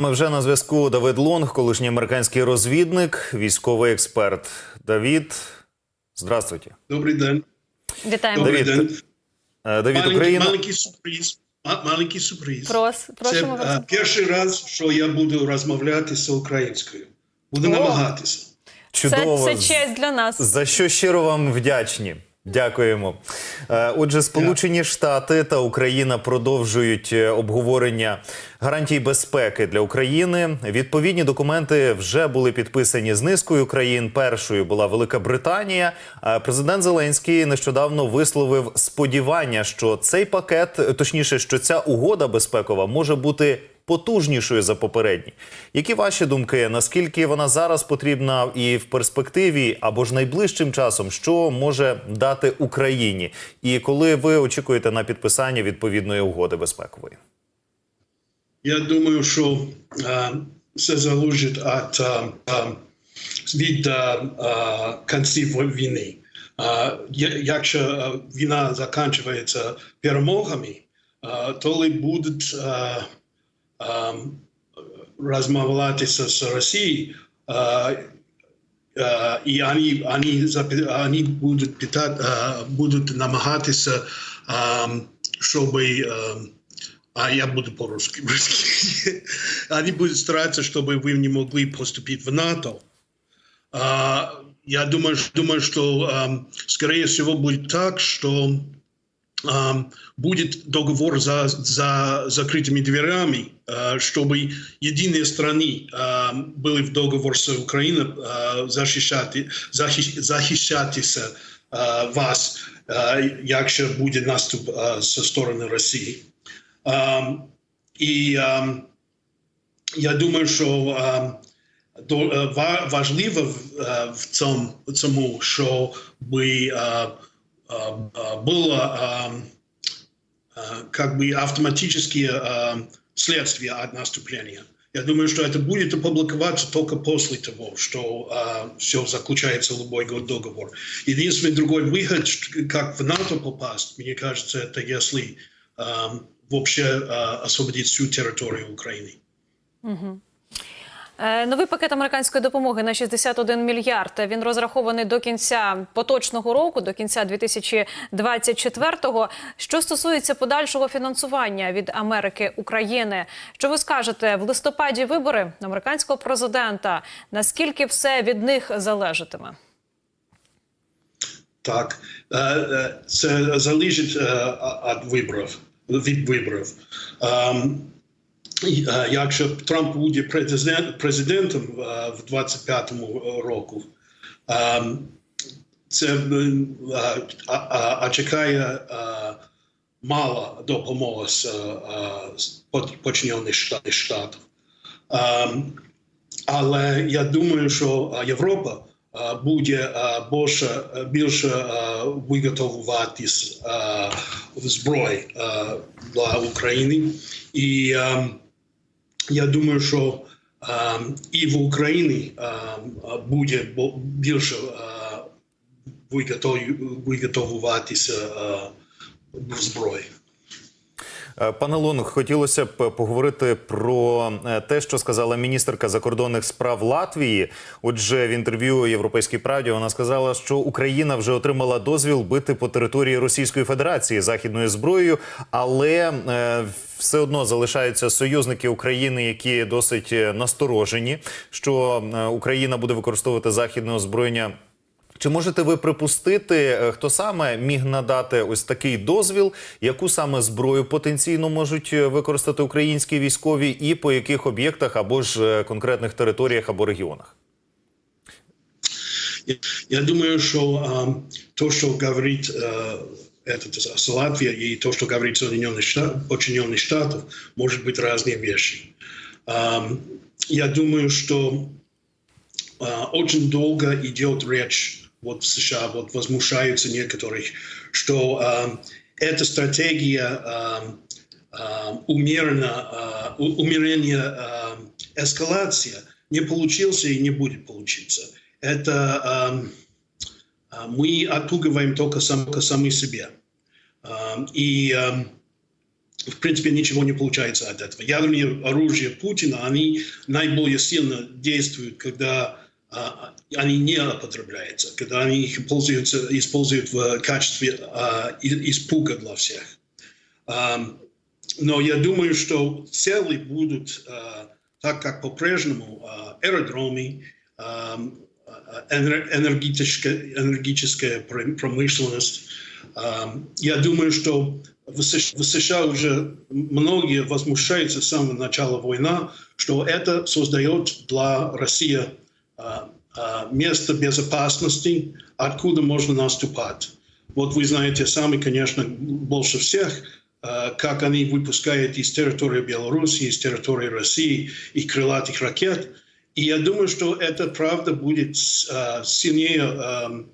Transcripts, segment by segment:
Ми вже на зв'язку Давид Лонг, колишній американський розвідник, військовий експерт. Давід, здравствуйте. Добрий день. Вітаємо. Добрий день. Е, Давід, Маленький, Україна. маленький сюрприз. Ма- Маленький сюрприз. Прос, Це вас. е, перший раз, що я буду розмовляти з українською. Буду О. намагатися. Чудово. Це, це честь для нас. За що щиро вам вдячні. Дякуємо. Е, Отже, Сполучені Штати та Україна продовжують е, обговорення гарантій безпеки для України. Відповідні документи вже були підписані з низкою країн. Першою була Велика Британія. А Президент Зеленський нещодавно висловив сподівання, що цей пакет, точніше, що ця угода безпекова може бути потужнішою за попередні. Які ваші думки? Наскільки вона зараз потрібна і в перспективі, або ж найближчим часом, що може дати Україні? І коли ви очікуєте на підписання відповідної угоди безпекової? Я думаю, що е, все залежить від, е, е, від е, кінців війни. Я- якщо війна закінчується перемогами, то будуть е, е, розмовлятися з Росією, е, е, і вони, вони, запи- вони будуть, питати, е, будуть намагатися, е, щоб е, а я буду по-русски. Они будут стараться, чтобы вы не могли поступить в НАТО. А, я думаю, думаю что, ам, скорее всего, будет так, что ам, будет договор за, за закрытыми дверями, а, чтобы единые страны ам, были в договор с Украиной а, защищать, захищ- захищатися а, вас, а, якщо буде наступ а, зі сторони Росії. Um, і um, я думаю, що um, до, е, ва- важливо в, е, в цьому, в цьому що би е, було е, е, как бы автоматические э, следствия от наступления. Я думаю, что это будет опубликоваться только после того, что э, все заключается любой го- договор. Единственный другой выход, как в НАТО попасть, мне кажется, это если э, вообще э, освободить всю территорию Украины. Е, Новий пакет американської допомоги на 61 мільярд. Він розрахований до кінця поточного року, до кінця 2024-го. Що стосується подальшого фінансування від Америки України, що ви скажете в листопаді вибори американського президента? Наскільки все від них залежатиме? Так, е, е, це залежить е, від виборів. Від виборів. Ем, е, Якщо Трамп буде президент, президентом е, в 25-му року, ем, це е, а, а, а чекає мало допомоги з Почнених Штатів. Ем, але я думаю, що Європа буде більше, більше виготовуватись е, зброї для України. І е, я думаю, що е, і в Україні е, буде більше е, виготовуватися зброї. Е, Пане Лонг, хотілося б поговорити про е, те, що сказала міністерка закордонних справ Латвії. Отже, в інтерв'ю Європейській правді вона сказала, що Україна вже отримала дозвіл бити по території Російської Федерації західною зброєю, але е, все одно залишаються союзники України, які досить насторожені, що Україна буде використовувати західне озброєння. Чи можете ви припустити, е, хто саме міг надати ось такий дозвіл, яку саме зброю потенційно можуть е, використати українські військові, і по яких об'єктах або ж е, конкретних територіях або регіонах? Я- Я думаю, что а, то, что говорит а, этот, с Латвия и то, что говорит Соединенные Штаты, Подчиненные Штатов, может быть разные вещи. А, я думаю, что а, очень долго идет речь вот в США, вот возмущаются некоторых, что а, эта стратегия а, а, умеренно, а, у- умерения а, эскалация не получился и не будет получиться. Это а, мы отпугиваем только, сам, только себя. А, и а, в принципе, ничего не получается от этого. Ядерные оружия Путина, они наиболее сильно действуют, когда они не употребляются, когда они их пользуются, используют в качестве а, испуга для всех. Но я думаю, что цели будут, а, так как по-прежнему а, аэродромы, а, энергетическая, энергетическая пр- промышленность. Я думаю, что в США, уже многие возмущаются с самого начала войны, что это создает для России а, а, место безопасности, откуда можно наступать. Вот вы знаете сами, конечно, больше всех, а, как они выпускают из территории Беларуси, из территории России и крылатых ракет. И я думаю, что это правда будет а, сильнее а,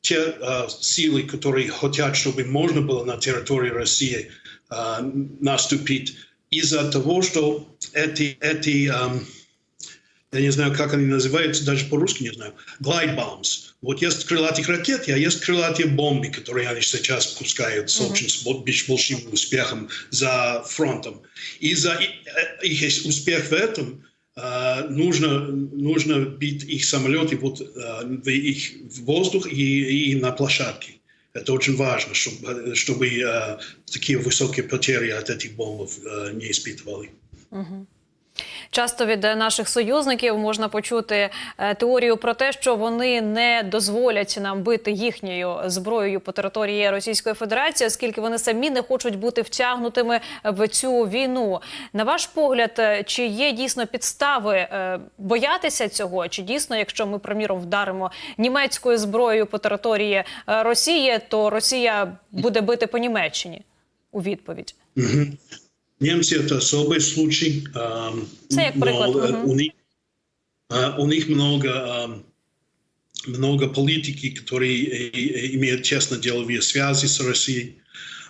те а, силы, которые хотят, чтобы можно было на территории России а, наступить, из-за того, что эти, эти я не знаю, как они называются, даже по-русски не знаю, glide bombs. Вот есть крылатых ракет, а есть крылатые бомбы, которые они сейчас пускают с очень с большим успехом за фронтом. И за э, их успех в этом э, нужно, нужно бить их самолеты вот, э, в их в воздух и, и на площадке. Это очень важно, чтобы, чтобы э, такие высокие потери от этих бомбов э, не испытывали. Часто від е, наших союзників можна почути е, теорію про те, що вони не дозволять нам бити їхньою зброєю по території Російської Федерації, оскільки вони самі не хочуть бути втягнутими в цю війну. На ваш погляд, е, чи є дійсно підстави боятися цього? Чи дійсно, якщо ми приміром вдаримо німецькою зброєю по території Росії, то Росія буде бити по Німеччині у відповідь? Немцы это особый случай. ам, Це як но, приклад, мгм. у, них, а, у них много, ам, много политики, которые э, э, имеют тесно-деловые связи с Россией.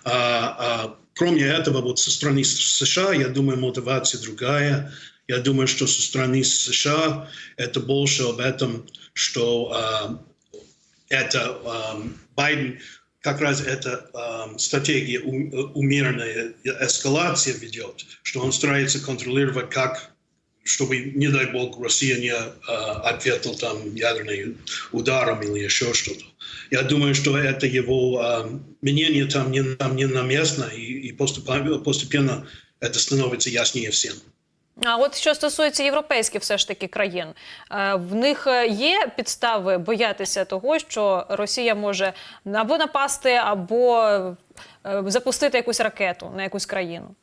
А, а, кроме этого, вот со стороны США, я думаю, мотивация другая. Я думаю, что со стороны США это больше об этом, что а, это ам, Байден как раз эта ам, стратегия у- умеренная эскалация ведет, что он старается контролировать, как чтобы, не дай бог, Россия не а, ответила там ядерным ударом или еще что-то. Я думаю, что это его ам, мнение там не, там не на место, и, и постепенно, постепенно это становится яснее всем. А от що стосується європейських все ж таки країн, е, в них е, є підстави боятися того, що Росія може або напасти, або е, запустити якусь ракету на якусь країну.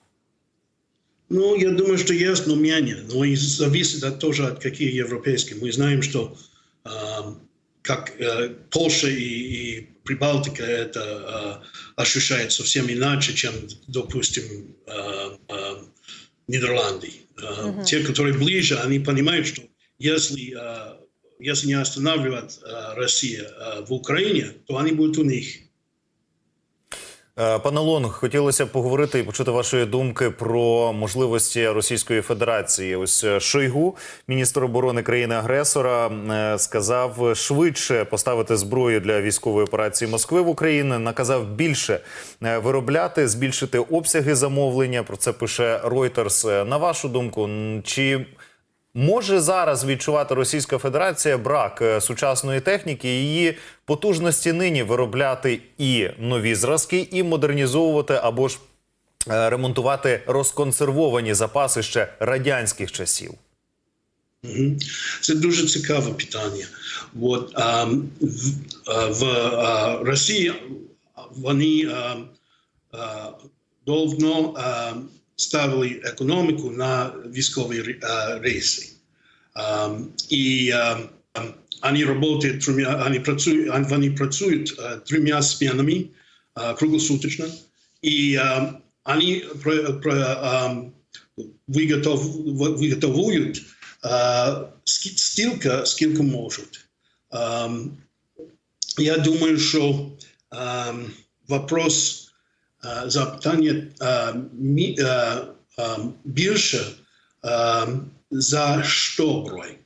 Ну, я думаю, что есть, но менее. Но и зависит от, тоже от какие европейские. Мы знаем, что а, как э, Польша и, и Прибалтика это а, ощущает совсем иначе, чем, допустим, а, а, Нидерланды. А, Те, которые ближе, они понимают, что если, если не останавливать а, Россия в Украине, то они будут у них. Е, Пане Лонг, хотілося б поговорити і почути вашої думки про можливості Російської Федерації. Ось е, Шойгу, міністр оборони країни-агресора, е, сказав швидше поставити зброю для військової операції Москви в Україні. Наказав більше виробляти, збільшити обсяги замовлення. Про це пише Reuters. На вашу думку, чи Може зараз відчувати Російська Федерація брак е, сучасної техніки, її потужності нині виробляти і нові зразки, і модернізовувати або ж е, ремонтувати розконсервовані запаси ще радянських часів. Це дуже цікаве питання. От, а, в, а, в а, Росії вони а, а, давно а, ставили економіку на військові ре- рейси. А, і вони працюють трьома, вони працюють, вони працюють а, трьома змінами а, круглосуточно. І а, вони виготовують стільки, скільки можуть. Я думаю, що вопрос запитання а, мі, а, а, більше а, за що брой.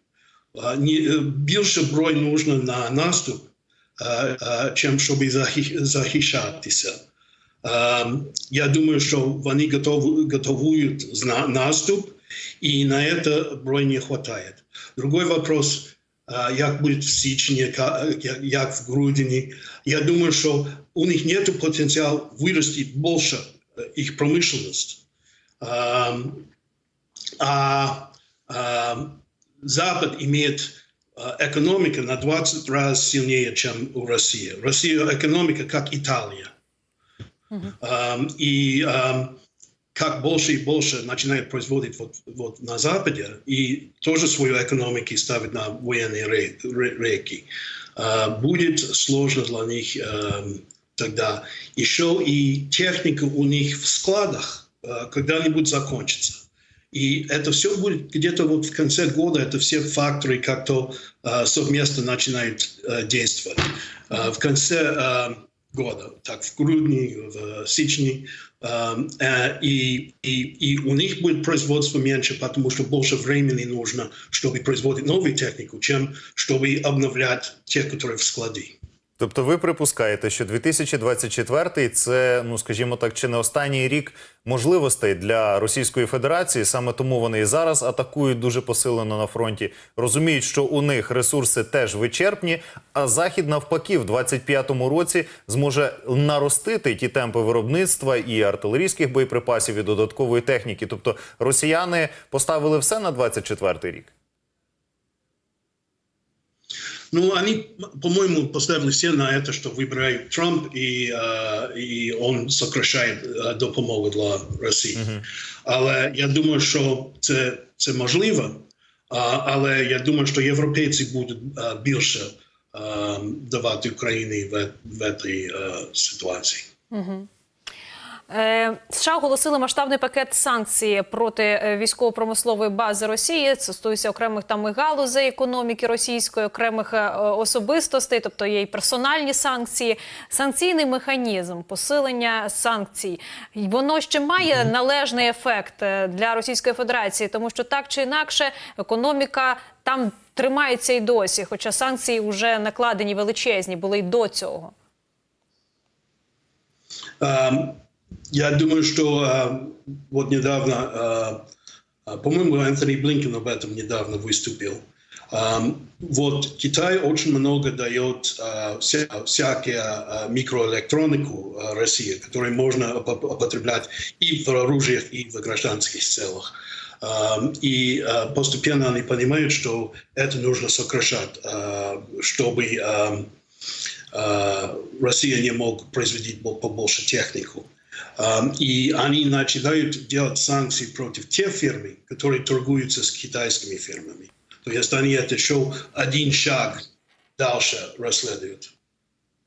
А, ні- е, Більше брой нужно на наступ, а, а, чим щоб захи- захищатися. Ам, Я думаю, що вони готов, готовують зна- наступ, и на это бронь не хватает. Другой вопрос, а, як будет в січні, ка- як- як в грудні. Я думаю, що у них нет потенциала вырасти больше э, их промышленность. А ам, Запад имеет а, экономика на 20 раз сильнее, чем у России. Россия экономика как Италия. Ам, и как больше и больше начинает производить вот, вот на Западе, и тоже свою экономику ставит на военные ре- ре- реки, а, будет сложно для них тогда. Еще и техника у них в складах а, когда-нибудь закончится. И это все будет где-то вот в конце года, это все факторы как-то а, совместно начинают а, действовать. В конце года, так в грудни, в э, и, и, и у них будет производство меньше, потому что больше времени нужно, чтобы производить новую технику, чем чтобы обновлять те, которые в складе. Тобто, ви припускаєте, що 2024 – це, ну скажімо так, чи не останній рік можливостей для Російської Федерації. Саме тому вони і зараз атакують дуже посилено на фронті. Розуміють, що у них ресурси теж вичерпні. А захід навпаки, в 25-му році зможе наростити ті темпи виробництва і артилерійських боєприпасів, і додаткової техніки. Тобто, росіяни поставили все на 24-й рік. Ну, они, по-моему, поставили все на это, что выбирает Трамп, и, э, и он сокращает э, допомогу для Росії. Але я думаю, що це, це можливо. А, але я думаю, що європейці будуть е, більше е, давати Україні в, в цій е, ситуації. Е, США оголосили масштабний пакет санкцій проти е, військово-промислової бази Росії. Це стосується окремих там і галузей економіки російської, окремих е, особистостей, тобто є і персональні санкції, санкційний механізм, посилення санкцій. Воно ще має належний ефект е, для Російської Федерації, тому що так чи інакше економіка там тримається і досі, хоча санкції вже накладені величезні були й до цього. Эм, Я думаю, что вот недавно, по-моему, Энтони Блинкен об этом недавно выступил. Вот Китай очень много дает вся- всякие микроэлектронику России, которую можно уп- употреблять и в оружиях, и в гражданских целях. И постепенно они понимают, что это нужно сокращать, чтобы Россия не мог производить бо- побольше технику. Um, и они начинают делать санкции против тех фирм, которые торгуются с китайскими фирмами. То есть они это еще один шаг дальше расследуют.